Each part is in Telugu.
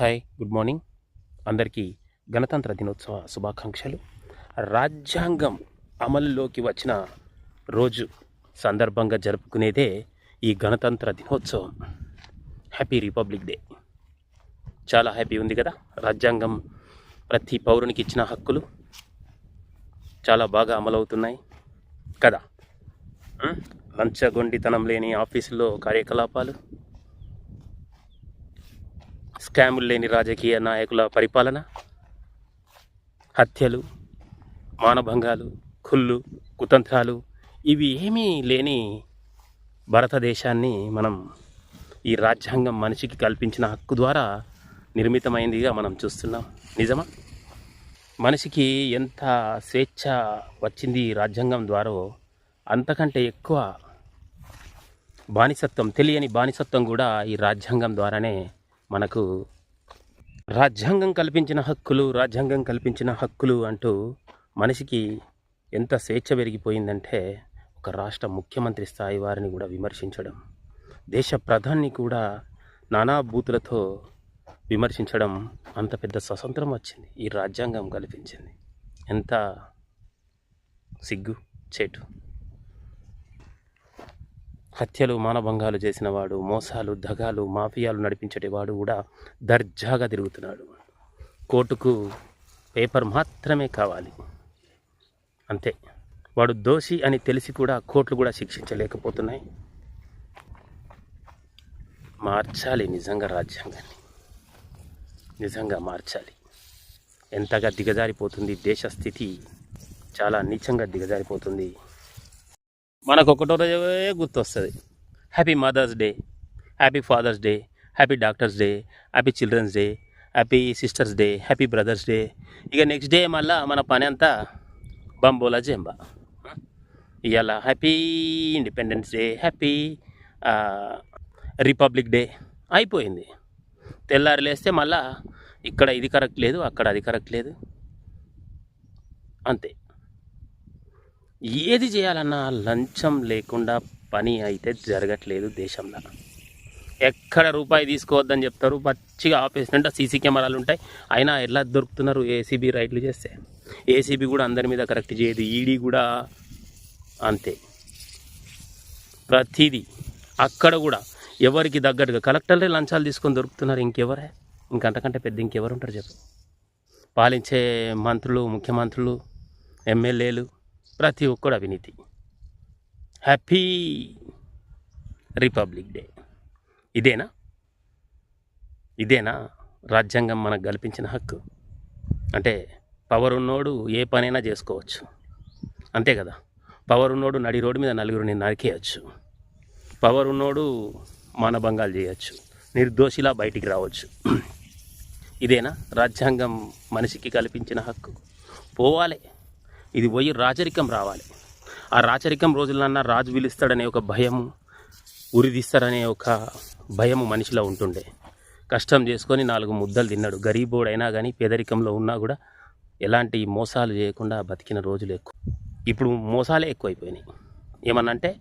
Hi good morning. అందరికీ గణతంత్ర దినోత్సవ శుభాకాంక్షలు. రాజ్యాంగం అమలులోకి వచ్చిన రోజు సందర్భంగా జరుపుకునేదే ఈ గణతంత్ర దినోత్సవం. హ్యాపీ రిపబ్లిక్ డే చాలా హ్యాపీ ఉంది కదా? రాజ్యాంగం ప్రతి పౌరునికి ఇచ్చిన హక్కులు చాలా బాగా అమలవుతున్నాయి కదా? లంచగొండితనం లేని ఆఫీసుల్లో కార్యకలాపాలు స్కాములు లేని రాజకీయ నాయకుల పరిపాలన హత్యలు మానభంగాలు కుళ్ళు కుతంత్రాలు ఇవి ఏమీ లేని భారతదేశాన్ని మనం ఈ రాజ్యాంగం మనిషికి కల్పించిన హక్కు ద్వారా నిర్మితమైందిగా మనం చూస్తున్నాం. నిజమా? మనిషికి ఎంత స్వేచ్ఛ వచ్చింది ఈ రాజ్యాంగం ద్వారా అంతకంటే ఎక్కువ బానిసత్వం తెలియని బానిసత్వం కూడా ఈ రాజ్యాంగం ద్వారానే మనకు రాజ్యాంగం కల్పించిన హక్కులు రాజ్యాంగం కల్పించిన హక్కులు అంటూ మనిషికి ఎంత స్వేచ్ఛ పెరిగిపోయిందంటే ఒక రాష్ట్ర ముఖ్యమంత్రి స్థాయి వారిని కూడా విమర్శించడం దేశ ప్రధాని కూడా నానా బూతులతో విమర్శించడం అంత పెద్ద స్వతంత్రం వచ్చింది ఈ రాజ్యాంగం కల్పించింది. ఎంత సిగ్గు చేటు. హత్యలు మానభంగాలు చేసినవాడు మోసాలు దగాలు మాఫియాలు నడిపించేటివాడు కూడా దర్జాగా తిరుగుతున్నాడు. కోర్టుకు పేపర్ మాత్రమే కావాలి. అంతే. వాడు దోషి అని తెలిసి కూడా కోర్టులు కూడా శిక్షించలేకపోతున్నాయి. మార్చాలి నిజంగా రాజ్యాంగాన్ని. నిజంగా మార్చాలి. ఎంతగా దిగజారిపోతుంది దేశ స్థితి? చాలా నీచంగా దిగజారిపోతుంది. మనకు ఒకటో రోజే గుర్తొస్తుంది. Happy mother's day happy father's day happy doctor's day happy children's day happy sister's day happy brother's day ఇక నెక్స్ట్ డే మళ్ళా మన పని అంతా బంబోలా జెంబా. ఇవాళ happy independence day happy republic day అయిపోయింది. తెల్లారి లేస్తే మళ్ళా ఇక్కడ ఇది కరెక్ట్ లేదు అక్కడ అది కరెక్ట్ లేదు. అంతే. ఏది చేయాలన్నా లంచం లేకుండా పని అయితే జరగట్లేదు దేశంలో. ఎక్కడ రూపాయి తీసుకోవద్దని చెప్తారు పచ్చిగా ఆపేసినట్టు సీసీ కెమెరాలు ఉంటాయి. అయినా ఎలా దొరుకుతున్నారు ఏసీబీ రైట్లు చేస్తే? ఏసీబీ కూడా అందరి మీద కరెక్ట్ చేయదు ఈడీ కూడా అంతే. ప్రతిదీ అక్కడ కూడా ఎవరికి తగ్గట్టుగా కలెక్టర్లే లంచాలు తీసుకొని దొరుకుతున్నారు ఇంకెవరే? ఇంకంతకంటే పెద్ద ఇంకెవరు ఉంటారు చెప్పు. పాలించే మంత్రులు ముఖ్యమంత్రులు ఎమ్మెల్యేలు ప్రతి ఒక్కడు అవినీతి. Happy republic day. ఇదేనా? ఇదేనా? రాజ్యాంగం మనకు కల్పించిన హక్కు. అంటే పవర్ ఉన్నోడు ఏ పనైనా చేసుకోవచ్చు. అంతే కదా? పవర్ ఉన్నోడు నడి రోడ్డు మీద నలుగురిని నరికేయచ్చు. పవర్ ఉన్నోడు మానభంగాలు చేయొచ్చు. నిర్దోషిలా బయటికి రావచ్చు. ఇదేనా? రాజ్యాంగం మనిషికి కల్పించిన హక్కు. పోవాలి. ఇది పోయి రాచరికం రావాలి. ఆ రాచరికం రోజులన్నా రాజు పిలుస్తాడనే ఒక భయం ఉరిదిస్తాడనే ఒక భయము మనిషిలో ఉంటుండే. కష్టం చేసుకొని నాలుగు ముద్దలు తిన్నాడు. గరీబోడైనా కానీ పేదరికంలో ఉన్నా కూడా ఎలాంటి మోసాలు చేయకుండా బతికిన రోజులు ఎక్కువ. ఇప్పుడు మోసాలే ఎక్కువైపోయినాయి. ఏమనంటే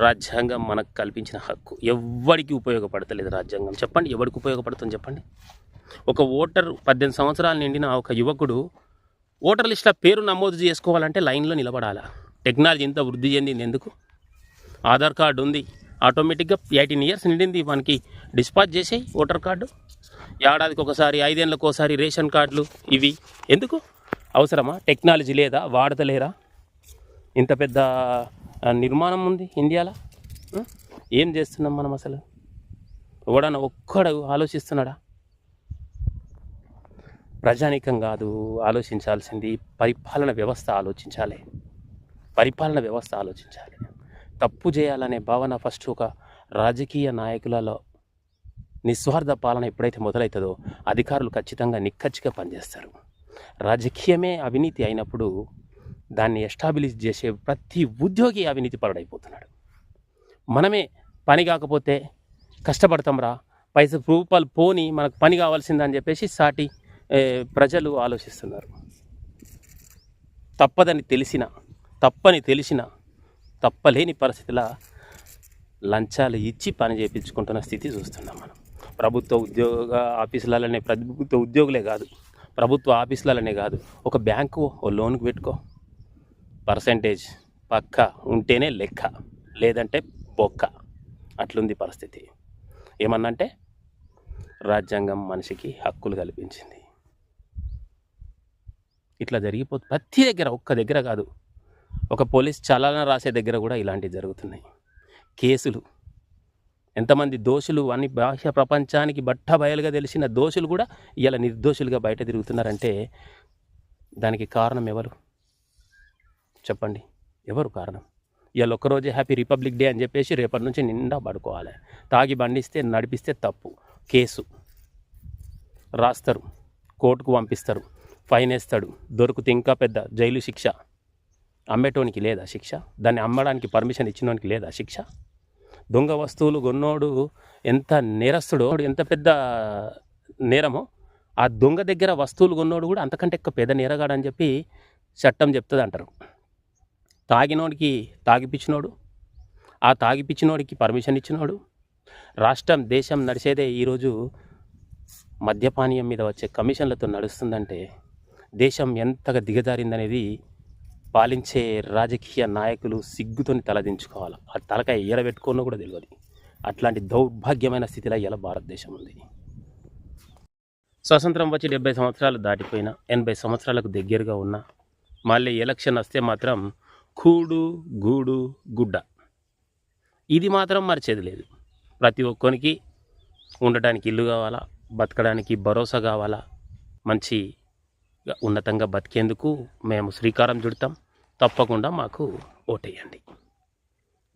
రాజ్యాంగం మనకు కల్పించిన హక్కు. ఎవరికి ఉపయోగపడతలేదు రాజ్యాంగం. చెప్పండి ఎవరికి ఉపయోగపడుతుంది చెప్పండి? ఒక ఓటర్ పద్దెనిమిది సంవత్సరాలు నిండిన ఒక యువకుడు ఓటర్ లిస్టుల పేరు నమోదు చేసుకోవాలంటే లైన్లో నిలబడాలా? టెక్నాలజీ ఇంత వృద్ధి చెందింది ఎందుకు? ఆధార్ కార్డు ఉంది. ఆటోమేటిక్గా ఎయిటీన్ ఇయర్స్ నిండింది మనకి. డిస్పాచ్ చేసేయి ఓటర్ కార్డు. ఏడాదికి ఒకసారి ఐదేళ్ళకి ఒకసారి రేషన్ కార్డులు ఇవి. ఎందుకు? అవసరమా? టెక్నాలజీ లేదా? వాడతలేరా ఇంత పెద్ద నిర్మాణం ఉంది ఇండియాలో? ఏం చేస్తున్నాం మనం అసలు? ఎవడన్నా ఒక్కడు ఆలోచిస్తున్నాడా? ప్రజానీకం కాదు ఆలోచించాల్సింది పరిపాలన వ్యవస్థ ఆలోచించాలి. పరిపాలన వ్యవస్థ ఆలోచించాలి. తప్పు చేయాలనే భావన ఫస్ట్ ఒక రాజకీయ నాయకులలో నిస్వార్థ పాలన ఎప్పుడైతే మొదలవుతుందో అధికారులు ఖచ్చితంగా నిక్కచ్చిగా పనిచేస్తారు. రాజకీయమే అవినీతి అయినప్పుడు దాన్ని ఎస్టాబ్లిష్ చేసే ప్రతి ఉద్యోగి అవినీతి పరుడైపోతున్నాడు మనమే పని కాకపోతే కష్టపడతాంరా పైసలు రూపాయలు పోని మనకు పని కావాల్సిందని చెప్పేసి సాటి ప్రజలు ఆలోచిస్తున్నారు. తప్పదని తెలిసిన తప్పని తెలిసిన తప్పలేని పరిస్థితిలో లంచాలు ఇచ్చి పని చేయించుకుంటున్న స్థితి చూస్తున్నాం మనం. ప్రభుత్వ ఉద్యోగ ఆఫీసులనే ప్రభుత్వ ఉద్యోగులే కాదు ప్రభుత్వ ఆఫీసులనే కాదు ఒక బ్యాంకు ఓ లోన్కి పెట్టుకో. పర్సంటేజ్ పక్క ఉంటేనే లెక్క లేదంటే బొక్క. అట్లుంది పరిస్థితి. ఏమన్నంటే రాజ్యాంగం మనిషికి హక్కులు కల్పించింది. ఇట్లా జరిగిపోతుంది ప్రతి దగ్గర ఒక్క దగ్గర కాదు. ఒక పోలీస్ చలాన రాసే దగ్గర కూడా ఇలాంటివి జరుగుతున్నాయి. కేసులు. ఎంతమంది దోషులు అని బాహ్య ప్రపంచానికి బట్ట బయలుగా తెలిసిన దోషులు కూడా ఇలా నిర్దోషులుగా బయట తిరుగుతున్నారంటే దానికి కారణం ఎవరు? చెప్పండి. ఎవరు కారణం? ఇవాళ ఒక్కరోజే హ్యాపీ రిపబ్లిక్ డే అని చెప్పేసి రేపటి నుంచి నిండా పడుకోవాలి. తాగి బండిస్తే నడిపిస్తే తప్పు. కేసు. రాస్తారు. కోర్టుకు పంపిస్తారు. ఫైన్ వేస్తాడు దొరికితే ఇంకా పెద్ద జైలు శిక్ష. అమ్మేటోనికి లేదా శిక్ష? దాన్ని అమ్మడానికి పర్మిషన్ ఇచ్చినోనికి లేదా శిక్ష? దొంగ వస్తువులు కొన్నోడు ఎంత నేరస్తుడో ఎంత పెద్ద నేరమో ఆ దొంగ దగ్గర వస్తువులు కొన్నోడు కూడా అంతకంటే ఎక్కువ పెద్ద నేరగాడని చెప్పి చట్టం చెప్తుంది అంటారు తాగినోడికి తాగిపిచ్చినోడు ఆ తాగిపిచ్చినోడికి పర్మిషన్ ఇచ్చినోడు రాష్ట్రం దేశం నడిచేదే ఈరోజు మద్యపానీయం మీద వచ్చే కమిషన్లతో నడుస్తుందంటే దేశం ఎంతగా దిగజారిందనేది పాలించే రాజకీయ నాయకులు సిగ్గుతోని తలదించుకోవాలి ఆ తలకాయ ఎరబెట్టుకోనో కూడా తెలియదు అట్లాంటి దౌర్భాగ్యమైన స్థితిలో ఇలా భారతదేశం ఉంది? స్వతంత్రం వచ్చి డెబ్బై సంవత్సరాలు దాటిపోయిన ఎనభై సంవత్సరాలకు దగ్గరగా ఉన్న మళ్ళీ ఎలక్షన్ వస్తే మాత్రం కూడు గూడు గుడ్డ. ఇది మాత్రం మర్చేది లేదు. ప్రతి ఒక్కరికి ఉండటానికి ఇల్లు కావాలా బతకడానికి భరోసా కావాలా మంచి ఉన్నతంగా బతికేందుకు మేము శ్రీకారం చుడతాం. తప్పకుండా మాకు ఓటేయండి.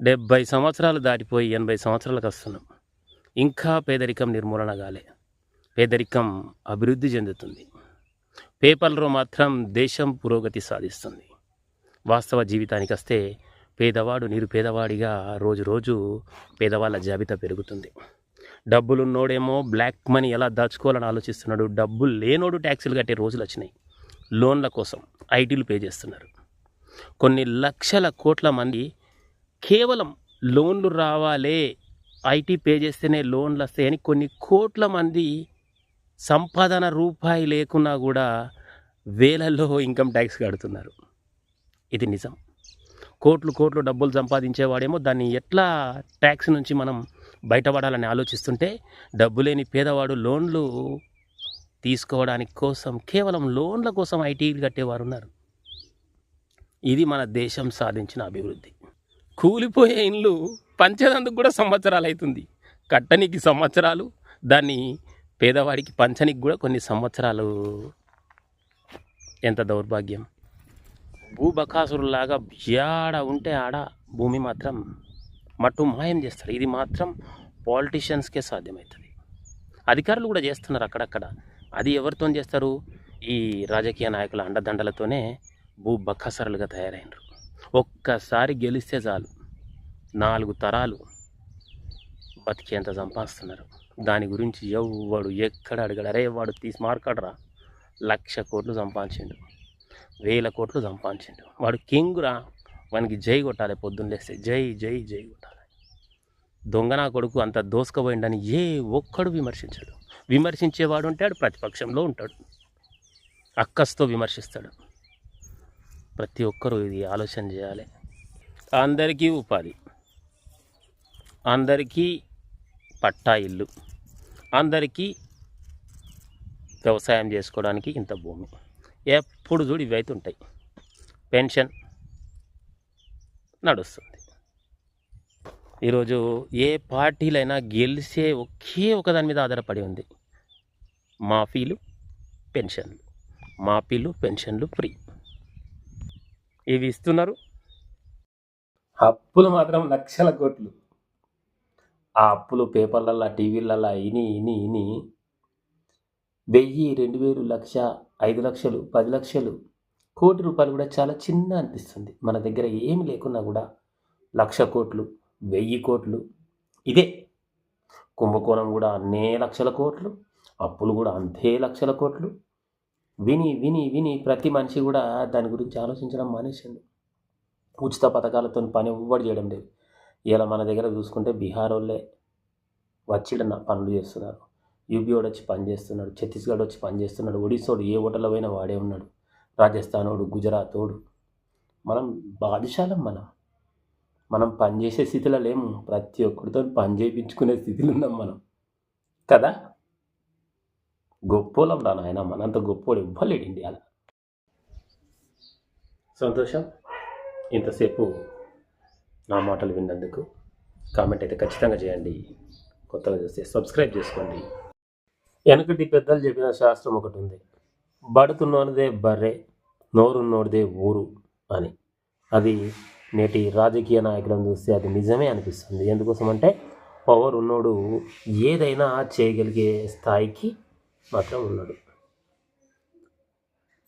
డెబ్బై సంవత్సరాలు దాటిపోయి ఎనభై సంవత్సరాలకు వస్తున్నాం. ఇంకా పేదరికం నిర్మూలన కాలే. పేదరికం అభివృద్ధి చెందుతుంది. పేపర్లో మాత్రం దేశం పురోగతి సాధిస్తుంది. వాస్తవ జీవితానికి వస్తే పేదవాడు నిరుపేదవాడిగా రోజు రోజు పేదవాళ్ళ జాబితా పెరుగుతుంది. డబ్బులున్నోడేమో బ్లాక్ మనీ ఎలా దాచుకోవాలని ఆలోచిస్తున్నాడు? డబ్బులు లేనోడు ట్యాక్సీలు కట్టే రోజులు వచ్చినాయి. లోన్ల కోసం ఐటీలు పే చేస్తున్నారు. కొన్ని లక్షల కోట్ల మంది కేవలం లోన్లు రావాలే. ఐటీ పే చేస్తేనే లోన్లు వస్తాయని కొన్ని కోట్ల మంది సంపాదన రూపాయి లేకున్నా కూడా వేలల్లో ఇన్కమ్ ట్యాక్స్ కడుతున్నారు. ఇది నిజం. కోట్లు కోట్లు డబ్బులు సంపాదించేవాడేమో దాన్ని ఎట్లా ట్యాక్స్ నుంచి మనం బయటపడాలని ఆలోచిస్తుంటే డబ్బు లేని పేదవాడు లోన్లు తీసుకోవడానికి కోసం కేవలం లోన్ల కోసం ఐటీలు కట్టేవారు ఉన్నారు ఇది మన దేశం సాధించిన అభివృద్ధి. కూలిపోయే ఇండ్లు పంచేదందుకు కూడా సంవత్సరాలు అవుతుంది కట్టనికి సంవత్సరాలు దాన్ని పేదవాడికి పంచనికి కూడా కొన్ని సంవత్సరాలు. ఎంత దౌర్భాగ్యం. భూబకాసురులాగా యాడ ఉంటే ఆడ భూమి మాత్రం మట్టు మాయం చేస్తారు. ఇది మాత్రం పాలిటీషియన్స్కే సాధ్యమవుతుంది. అధికారులు కూడా చేస్తున్నారు అక్కడక్కడ. అది ఎవరితో చేస్తారు? ఈ రాజకీయ నాయకుల అండదండలతోనే భూ బక్కసరలుగా తయారైనరు. ఒక్కసారి గెలిస్తే చాలు. నాలుగు తరాలు బతికేంత సంపాదిస్తున్నారు. దాని గురించి ఎవ్వడు ఎక్కడ అడగడు. అరే వాడు తీసి మార్కాడరా? లక్ష కోట్లు సంపాదించిండు. వేల కోట్లు సంపాదించిండు. వాడు కింగురా? వానికి జై కొట్టాలి పొద్దున్న లేస్తే. జై జై జై కొట్టాలి. దొంగ నా కొడుకు అంత దోసుకపోయిండని ఏ ఒక్కడు విమర్శించడు. విమర్శించేవాడు ఉంటాడు ప్రతిపక్షంలో ఉంటాడు. అక్కస్తో విమర్శిస్తాడు. ప్రతి ఒక్కరూ ఇది ఆలోచన చేయాలి. అందరికీ ఉపాధి. అందరికీ పట్టా ఇల్లు. అందరికీ వ్యవసాయం చేసుకోవడానికి ఇంత భూమి. ఎప్పుడు చూడు ఇవి అయితే ఉంటాయి పెన్షన్. నడుస్తుంది. ఈరోజు ఏ పార్టీలైనా గెలిచే ఒకే ఒక దాని మీద ఆధారపడి ఉంది. మాఫీలు పెన్షన్లు. మాఫీలు పెన్షన్లు ఫ్రీ. ఇవి ఇస్తున్నారు? అప్పులు మాత్రం లక్షల కోట్లు. ఆ అప్పులు పేపర్లల్లో టీవీలల్లో ఇని ఇని ఇని. వెయ్యి రెండు వేలు లక్ష ఐదు లక్షలు పది లక్షలు. కోటి రూపాయలు కూడా చాలా చిన్న అనిపిస్తుంది. మన దగ్గర ఏమి లేకున్నా కూడా లక్ష కోట్లు వెయ్యి కోట్లు ఇదే. కుంభకోణం కూడా అన్నే లక్షల కోట్లు అప్పులు కూడా అంతే లక్షల కోట్లు. విని విని విని ప్రతి మనిషి కూడా దాని గురించి ఆలోచించడం మానేసిండు. ఉచిత పథకాలతో పని ఎవ్వడు చేయడం లేదు. ఇలా మన దగ్గర చూసుకుంటే బీహార్ వాళ్ళే వచ్చిడన్న పనులు చేస్తున్నారు. యూపీ వాడు వచ్చి పనిచేస్తున్నాడు ఛత్తీస్గఢ్ వచ్చి పని చేస్తున్నాడు ఒడిస్సాడు ఏ హోటల్లో పోయినా వాడే ఉన్నాడు. రాజస్థానోడు గుజరాతోడు. మనం బాధిశాలం మనం. మనం పనిచేసే స్థితిలో లేము. ప్రతి ఒక్కరితో పని చేయించుకునే స్థితిలో ఉన్నాం మనం. కదా? గొప్పోలం రా నాయన. మనంత గొప్పోడు ఇవ్వలేడు ఇండియాలో. సంతోషం? ఇంతసేపు నా మాటలు విన్నందుకు కామెంట్ అయితే ఖచ్చితంగా చేయండి. కొత్తగా చూస్తే సబ్స్క్రైబ్ చేసుకోండి. వెనకటి పెద్దలు చెప్పిన శాస్త్రం ఒకటి ఉంది. బడుతున్నోనిదే బర్రె నోరున్నోడిదే ఊరు అని. అది నేటి రాజకీయ నాయకులను చూస్తే అది నిజమే అనిపిస్తుంది. ఎందుకోసం అంటే పవర్ ఉన్నోడు ఏదైనా చేయగలిగే స్థాయికి మాత్రం ఉన్నాడు.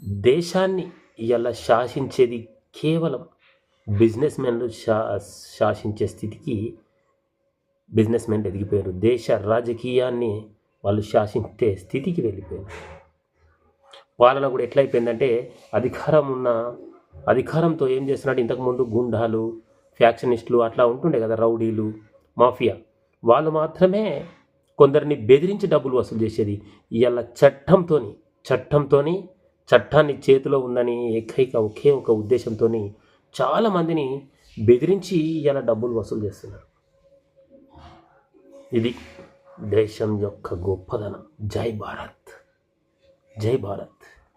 దేశాన్ని ఇలా శాసించేది కేవలం బిజినెస్ మెన్లు శా శాసించే స్థితికి బిజినెస్ మెన్ ఎదిగిపోయారు. దేశ రాజకీయాన్ని వాళ్ళు శాసించే స్థితికి వెళ్ళిపోయారు. పాలన కూడా ఎట్లయిపోయిందంటే అధికారం ఉన్న అధికారంతో ఏం చేస్తున్నాడు? ఇంతకుముందు గుండాలు ఫ్యాక్షనిస్టులు అట్లా ఉంటుండే కదా రౌడీలు మాఫియా. వాళ్ళు మాత్రమే కొందరిని బెదిరించి డబ్బులు వసూలు చేసేది. ఇవాళ చట్టంతో చట్టంతోని చట్టాన్ని చేతిలో ఉందని ఏకైక ఒకే ఒక ఉద్దేశంతో చాలామందిని బెదిరించి ఇలా డబ్బులు వసూలు చేస్తున్నారు. ఇది దేశం యొక్క గొప్పదనం. జై భారత్. జై భారత్.